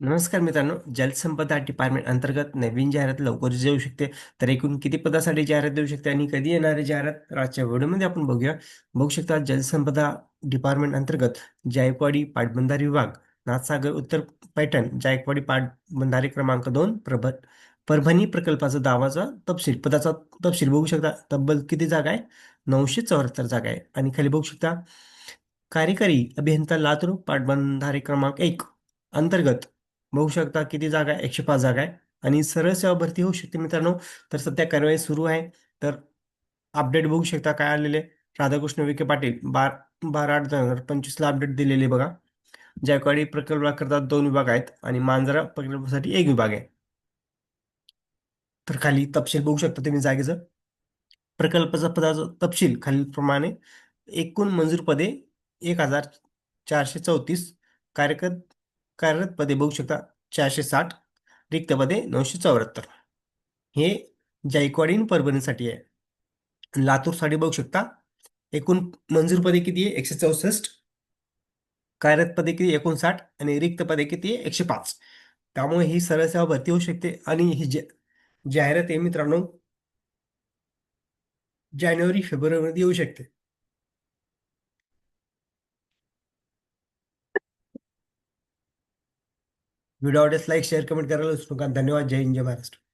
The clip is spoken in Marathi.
नमस्कार मित्रांनो. जलसंपदा डिपार्टमेंट अंतर्गत नवीन जाहिरात लवकरच येऊ शकते. तर एकूण किती पदासाठी जाहिरात देऊ शकते आणि कधी येणारी जाहिरात? तर आजच्या व्हिडिओमध्ये आपण बघूया. बघू शकता जलसंपदा डिपार्टमेंट अंतर्गत जायकवाडी पाटबंधारे विभाग नाथसागर उत्तर पैठण जायकवाडी पाटबंधारे क्रमांक दोन प्रभ परभणी प्रकल्पाचा दावाचा तपशील पदाचा तपशील बघू शकता. तब्बल किती जागा आहे? नऊशे चौऱ्याहत्तर जागा आहे. आणि खाली बघू शकता कार्यकारी अभियंता लातूर पाटबंधारे क्रमांक एक अंतर्गत बघू शकता किती जागा आहे? एकशे पाच जागा आहे. आणि सरळ सेवा भरती होऊ शकते मित्रांनो. तर सध्या कारवाई सुरू आहे. तर अपडेट बघू शकता काय आलेले राधाकृष्ण विखे पाटील बार बारा आठ दोन हजार पंचवीसला अपडेट दिलेले बघा. जायकवाडी प्रकल्पाकरता दोन विभाग आहेत आणि मांजरा प्रकल्पासाठी एक विभाग आहे. तर खाली तपशील बघू शकता तुम्ही जागेचं. प्रकल्पाचा पदाचा तपशील खालीलप्रमाणे. एकूण मंजूर पदे एक हजार चारशे चौतीस. कार्यरत कार्यरत पदे बघू शकता. चारशे साठ रिक्त पदे नऊशे चौऱ्याहत्तर. हे जायकवाडीन परभणीसाठी आहे. लातूरसाठी बघू शकता. एकूण मंजूर पदे किती आहे? एकशे चौसष्ट. कार्यरत पदे किती? एकोणसाठ. आणि रिक्त पदे किती आहे? एकशे पाच. त्यामुळे ही सरळ सेवा भरती होऊ शकते. आणि ही जाहिरात आहे मित्रांनो जानेवारी फेब्रुवारीमध्ये येऊ शकते. व्हिडिओ आवडल्यास लाईक शेअर कमेंट करायला विसरू नका. धन्यवाद. जय हिंद जय महाराष्ट्र.